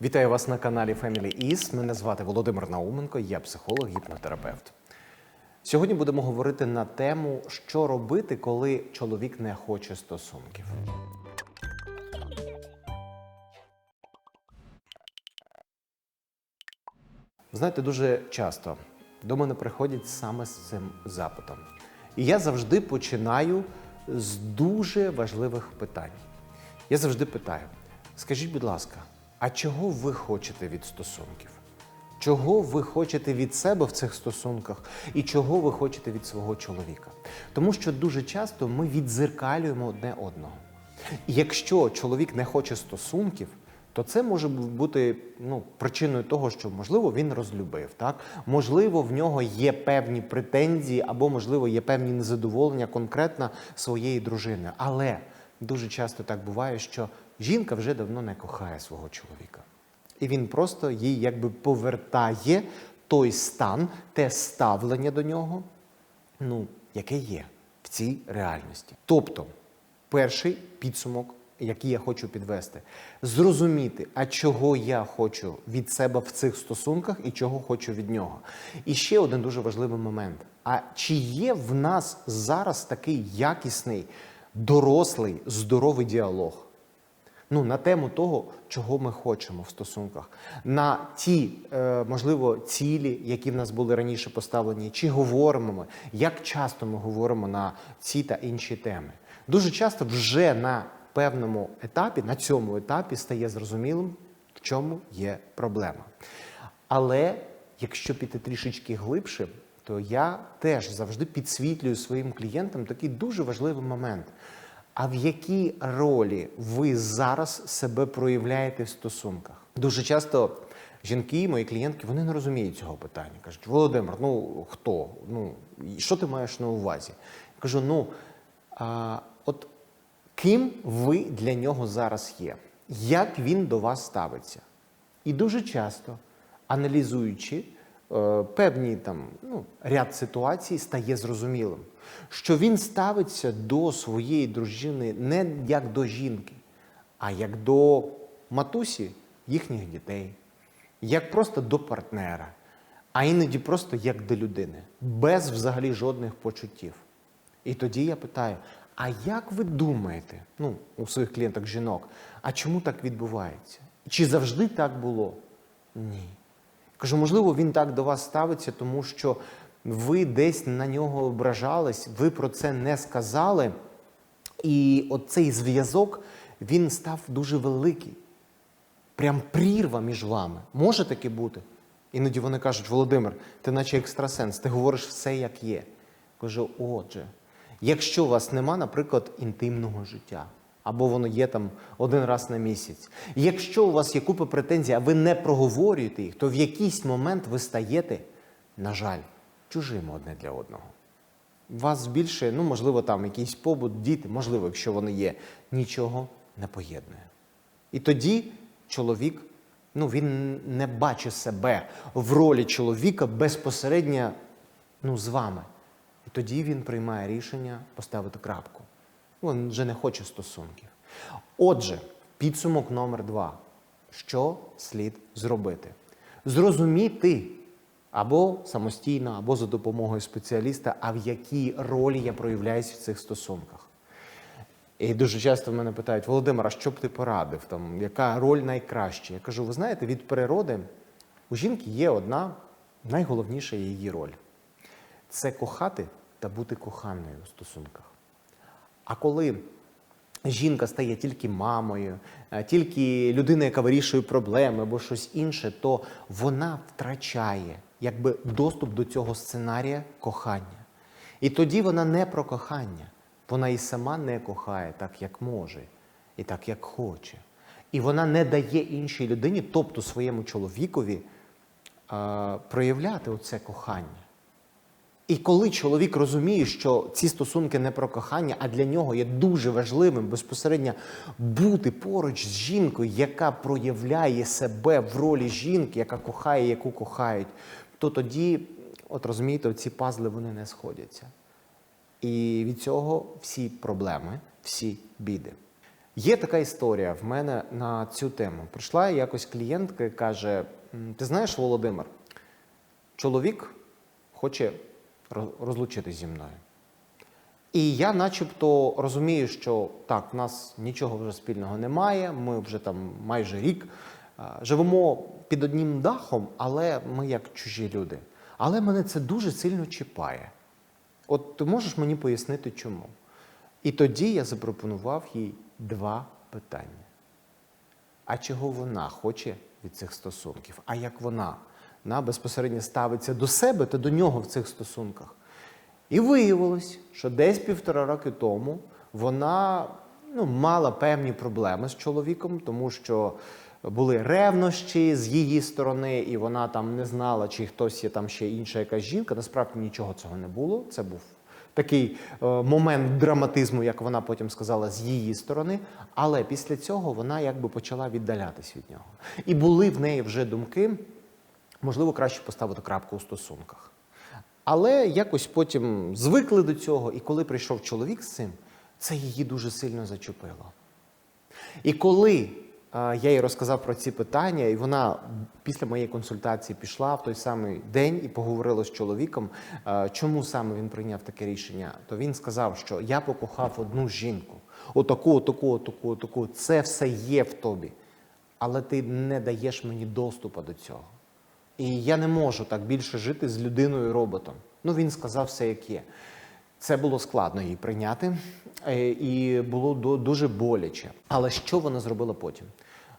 Вітаю вас на каналі Family Is. Мене звати Володимир Науменко, я психолог, гіпнотерапевт. Сьогодні будемо говорити на тему, що робити, коли чоловік не хоче стосунків. Знаєте, дуже часто до мене приходять саме з цим запитом. І я завжди починаю з дуже важливих питань. Я завжди питаю: скажіть, будь ласка, а чого ви хочете від стосунків? Чого ви хочете від себе в цих стосунках і чого ви хочете від свого чоловіка? Тому що дуже часто ми відзеркалюємо одне одного. І якщо чоловік не хоче стосунків, то це може бути ну, причиною того, що можливо він розлюбив, так можливо, в нього є певні претензії, або можливо є певні незадоволення конкретно своєї дружини. Але дуже часто так буває, що жінка вже давно не кохає свого чоловіка. І він просто їй якби повертає той стан, те ставлення до нього, ну, яке є в цій реальності. Тобто, перший підсумок, який я хочу підвести, зрозуміти, а чого я хочу від себе в цих стосунках і чого хочу від нього. І ще один дуже важливий момент: а чи є в нас зараз такий якісний, дорослий, здоровий діалог? Ну, на тему того, чого ми хочемо в стосунках, на ті, е, можливо, цілі, які в нас були раніше поставлені, чи говоримо ми, як часто ми говоримо на ці та інші теми. Дуже часто вже на певному етапі, на цьому етапі стає зрозумілим, в чому є проблема. Але якщо піти трішечки глибше, то я теж завжди підсвітлюю своїм клієнтам такий дуже важливий момент. А в якій ролі ви зараз себе проявляєте в стосунках? Дуже часто жінки, мої клієнтки, вони не розуміють цього питання. Кажуть, Володимир, ну хто? Ну що ти маєш на увазі? Я кажу: ну а, от ким ви для нього зараз є? Як він до вас ставиться? І дуже часто, аналізуючи е, певні там ну, ряд ситуацій, стає зрозумілим, що він ставиться до своєї дружини не як до жінки, а як до матусі їхніх дітей, як просто до партнера, а іноді просто як до людини, без взагалі жодних почуттів. І тоді я питаю: а як ви думаєте, ну, у своїх клієнток жінок, а чому так відбувається? Чи завжди так було? Ні. Кажу, можливо, він так до вас ставиться, тому що ви десь на нього ображались, ви про це не сказали. І оцей зв'язок він став дуже великий. Прям прірва між вами. Може таке бути? Іноді вони кажуть, Володимир, ти наче екстрасенс, ти говориш все, як є. Кажу, отже, якщо у вас нема, наприклад, інтимного життя, або воно є там один раз на місяць, якщо у вас є купа претензій, а ви не проговорюєте їх, то в якийсь момент ви стаєте, на жаль, чужими одне для одного. Вас більше, ну, можливо, там якийсь побут, діти, можливо, якщо вони є, нічого не поєднує. І тоді чоловік, ну, він не бачить себе в ролі чоловіка безпосередньо ну, з вами. І тоді він приймає рішення поставити крапку. Він вже не хоче стосунків. Отже, підсумок номер два. Що слід зробити? Зрозуміти або самостійно, або за допомогою спеціаліста, а в якій ролі я проявляюсь в цих стосунках. І дуже часто мене питають, Володимир, а що б ти порадив? Там, Яка роль найкраща? Я кажу, ви знаєте, від природи у жінки є одна найголовніша її роль це кохати та бути коханою у стосунках. А коли жінка стає тільки мамою, е, тільки людина, яка вирішує проблеми або щось інше, то вона втрачає якби доступ до цього сценарія кохання. І тоді вона не про кохання, вона і сама не кохає так, як може, і так, як хоче. І вона не дає іншій людині, тобто своєму чоловікові, е, проявляти оце кохання. І коли чоловік розуміє, що ці стосунки не про кохання, а для нього є дуже важливим безпосередньо бути поруч з жінкою, яка проявляє себе в ролі жінки, яка кохає, яку кохають, то тоді, от розумієте, ці пазли вони не сходяться. І від цього всі проблеми, всі біди. Є така історія в мене на цю тему. Прийшла якось клієнтка і каже: Ти знаєш, Володимир, чоловік хоче розлучитись зі мною. І я, начебто, розумію, що так, в нас нічого вже спільного немає. Ми вже там майже рік живемо під одним дахом, але ми як чужі люди. Але мене це дуже сильно чіпає. От ти можеш мені пояснити, чому? І тоді я запропонував їй два питання. А чого вона хоче від цих стосунків? А як вона, вона безпосередньо ставиться до себе та до нього в цих стосунках? І виявилось, що десь півтора роки тому вона ну, мала певні проблеми з чоловіком, тому що були ревнощі з її сторони, і вона там не знала, чи хтось є там ще інша якась жінка. Насправді нічого цього не було. Це був такий е, момент драматизму, як вона потім сказала, з її сторони. Але після цього вона якби почала віддалятись від нього. І були в неї вже думки, можливо, краще поставити крапку у стосунках. Але якось потім звикли до цього, і коли прийшов чоловік з цим, це її дуже сильно зачепило. І коли е, я їй розказав про ці питання, і вона після моєї консультації пішла в той самий день і поговорила з чоловіком, е, чому саме він прийняв таке рішення, то він сказав, що я покохав одну жінку, отаку, отаку, отаку, отаку. Це все є в тобі, але ти не даєш мені доступу до цього. І я не можу так більше жити з людиною роботом. Ну він сказав все як є. Це було складно їй прийняти, е, і було дуже боляче. Але що вона зробила потім?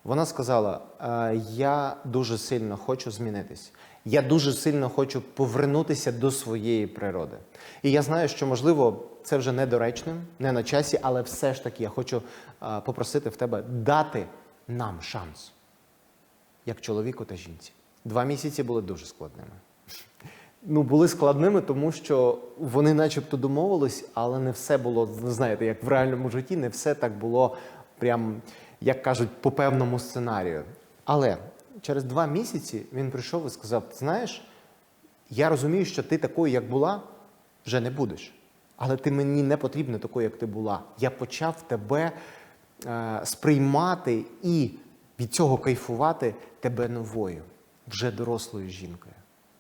Вона сказала: «Е, Я дуже сильно хочу змінитись. Я дуже сильно хочу повернутися до своєї природи. І я знаю, що можливо це вже недоречним, не на часі, але все ж таки я хочу е, попросити в тебе дати нам шанс як чоловіку та жінці. Два місяці були дуже складними. Ну, були складними, тому що вони начебто домовились, але не все було, знаєте, як в реальному житті, не все так було прям, як кажуть, по певному сценарію. Але через два місяці він прийшов і сказав: «Ти знаєш, я розумію, що ти такою, як була, вже не будеш. Але ти мені не потрібна такою, як ти була. Я почав тебе е, сприймати і від цього кайфувати тебе новою, вже дорослою жінкою.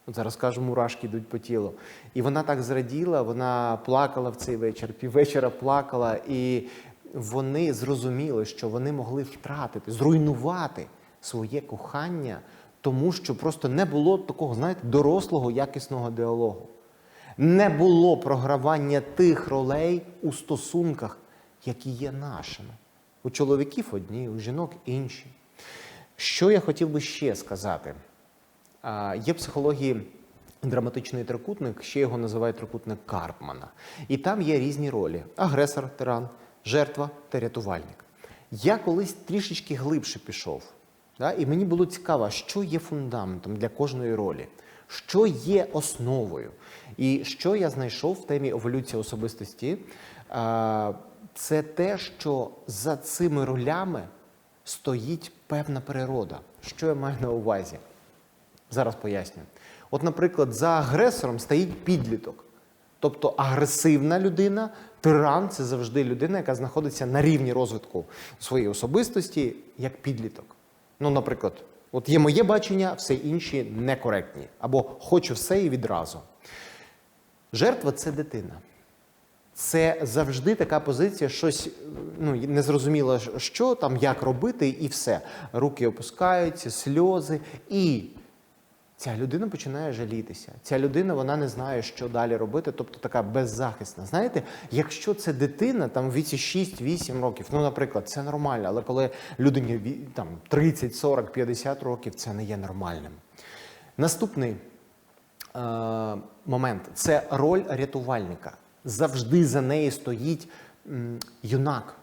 От зараз кажу, мурашки йдуть по тілу. І вона так зраділа, вона плакала в цей вечір, піввечора плакала, і вони зрозуміли, що вони могли втратити, зруйнувати своє кохання, тому що просто не було такого, знаєте, дорослого якісного діалогу. Не було програвання тих ролей у стосунках, які є нашими. У чоловіків одні, у жінок інші. Що я хотів би ще сказати? Є психології драматичний трикутник, ще його називають трикутник Карпмана. І там є різні ролі: агресор, тиран, жертва та рятувальник. Я колись трішечки глибше пішов. Да? І мені було цікаво, що є фундаментом для кожної ролі, що є основою. І що я знайшов в темі еволюції особистості, це те, що за цими ролями стоїть певна природа. Що я маю на увазі? Зараз поясню. От, наприклад, за агресором стоїть підліток. Тобто агресивна людина, тиран це завжди людина, яка знаходиться на рівні розвитку своєї особистості як підліток. Ну, наприклад, от є моє бачення, все інші некоректні. Або хочу все і відразу. Жертва це дитина. Це завжди така позиція, щось ну, незрозуміло, що там, як робити, і все. Руки опускаються, сльози. І ця людина починає жалітися. Ця людина вона не знає, що далі робити, тобто така беззахисна. Знаєте, якщо це дитина там в віці 6-8 років, ну, наприклад, це нормально, але коли людині там 30, 40, 50 років, це не є нормальним. Наступний е, момент це роль рятувальника. Завжди за нею стоїть м, юнак.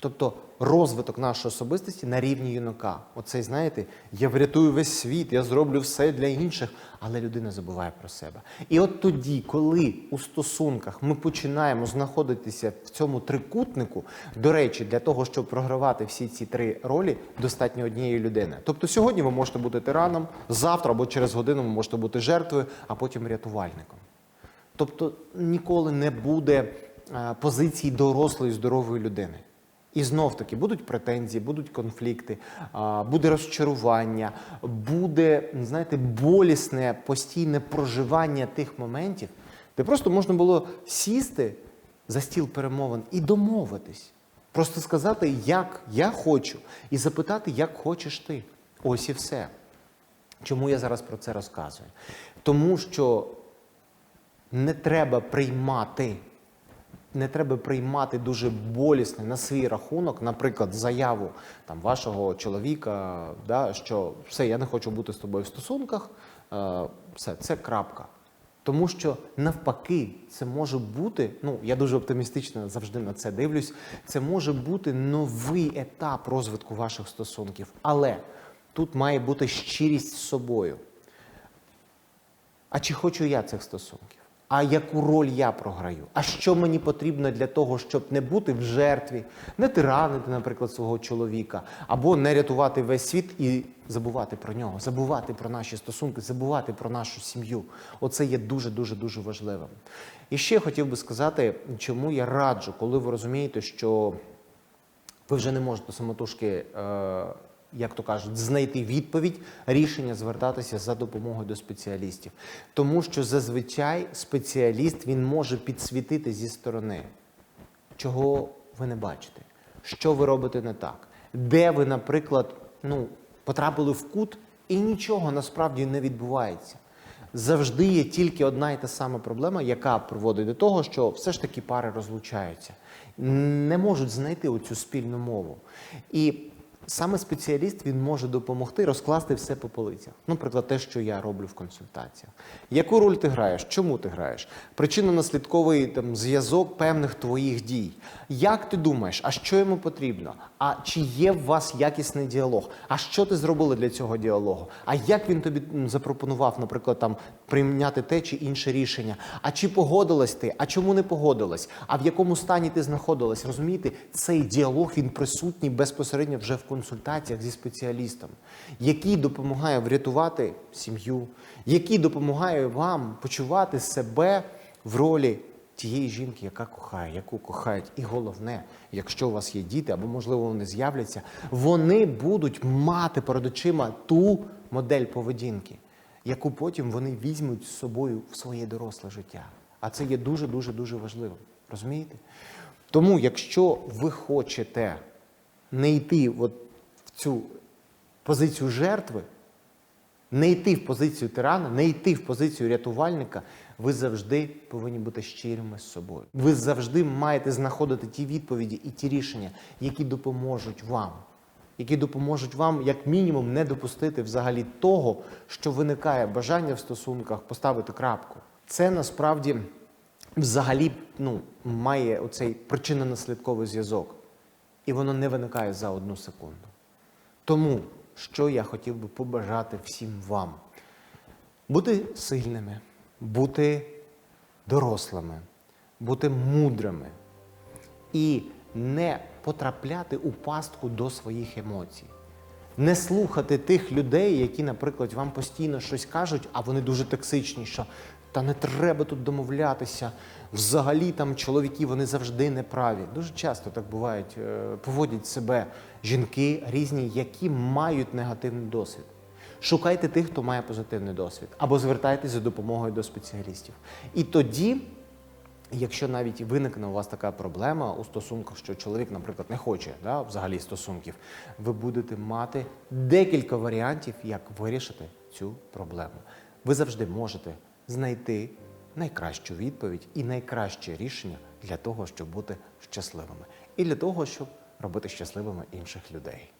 Тобто розвиток нашої особистості на рівні юнака. Оцей, знаєте, я врятую весь світ, я зроблю все для інших, але людина забуває про себе. І от тоді, коли у стосунках ми починаємо знаходитися в цьому трикутнику, до речі, для того, щоб програвати всі ці три ролі, достатньо однієї людини. Тобто сьогодні ви можете бути тираном, завтра або через годину ви можете бути жертвою, а потім рятувальником. Тобто ніколи не буде е, позиції дорослої здорової людини. І знов таки будуть претензії, будуть конфлікти, буде розчарування, буде, знаєте, болісне постійне проживання тих моментів, де просто можна було сісти за стіл перемовин і домовитись. Просто сказати, як я хочу, і запитати, як хочеш ти. Ось і все. Чому я зараз про це розказую? Тому що не треба приймати, не треба приймати дуже болісне на свій рахунок, наприклад, заяву там, вашого чоловіка, да, що все, я не хочу бути з тобою в стосунках, е, все, це крапка. Тому що навпаки, це може бути, ну я дуже оптимістично завжди на це дивлюсь. Це може бути новий етап розвитку ваших стосунків. Але тут має бути щирість з собою. А чи хочу я цих стосунків? А яку роль я програю? А що мені потрібно для того, щоб не бути в жертві, не тиранити, наприклад, свого чоловіка, або не рятувати весь світ і забувати про нього, забувати про наші стосунки, забувати про нашу сім'ю. Оце є дуже дуже дуже важливим. І ще хотів би сказати, чому я раджу, коли ви розумієте, що ви вже не можете самотужки, е, як то кажуть, знайти відповідь, рішення звертатися за допомогою до спеціалістів. Тому що зазвичай спеціаліст він може підсвітити зі сторони, чого ви не бачите, що ви робите не так, де ви, наприклад, ну, потрапили в кут і нічого насправді не відбувається. Завжди є тільки одна і та сама проблема, яка приводить до того, що все ж таки пари розлучаються, не можуть знайти оцю спільну мову. І саме спеціаліст він може допомогти розкласти все по полицях. Ну, Наприклад, те, що я роблю в консультаціях. Яку роль ти граєш? Чому ти граєш? Причинно-наслідковий там зв'язок певних твоїх дій. Як ти думаєш, а що йому потрібно? А чи є в вас якісний діалог? А що ти зробили для цього діалогу? А як він тобі запропонував, наприклад, там прийняти те чи інше рішення? А чи погодилась ти? А чому не погодилась? А в якому стані ти знаходилась? Розумієте, цей діалог він присутній безпосередньо вже в консультаціях зі спеціалістом, який допомагає врятувати сім'ю, який допомагає вам почувати себе в ролі тієї жінки, яка кохає, яку кохають. І головне, якщо у вас є діти, або, можливо, вони з'являться, вони будуть мати перед очима ту модель поведінки, яку потім вони візьмуть з собою в своє доросле життя. А це є дуже, дуже, дуже важливим. Розумієте? Тому, якщо ви хочете не йти от в цю позицію жертви, не йти в позицію тирана, не йти в позицію рятувальника, ви завжди повинні бути щирими з собою. Ви завжди маєте знаходити ті відповіді і ті рішення, які допоможуть вам, які допоможуть вам, як мінімум, не допустити взагалі того, що виникає бажання в стосунках поставити крапку. Це насправді взагалі ну, має оцей причинно-наслідковий зв'язок. І воно не виникає за одну секунду. Тому, що я хотів би побажати всім вам, бути сильними, бути дорослими, бути мудрими і не потрапляти у пастку до своїх емоцій. Не слухати тих людей, які, наприклад, вам постійно щось кажуть, а вони дуже токсичні, що та не треба тут домовлятися. Взагалі там чоловіки вони завжди неправі. Дуже часто так бувають, е, поводять себе жінки різні, які мають негативний досвід. Шукайте тих, хто має позитивний досвід, або звертайтеся за допомогою до спеціалістів. І тоді, якщо навіть виникне у вас така проблема у стосунках, що чоловік, наприклад, не хоче да, взагалі стосунків, ви будете мати декілька варіантів, як вирішити цю проблему. Ви завжди можете знайти найкращу відповідь і найкраще рішення для того, щоб бути щасливими, і для того, щоб робити щасливими інших людей.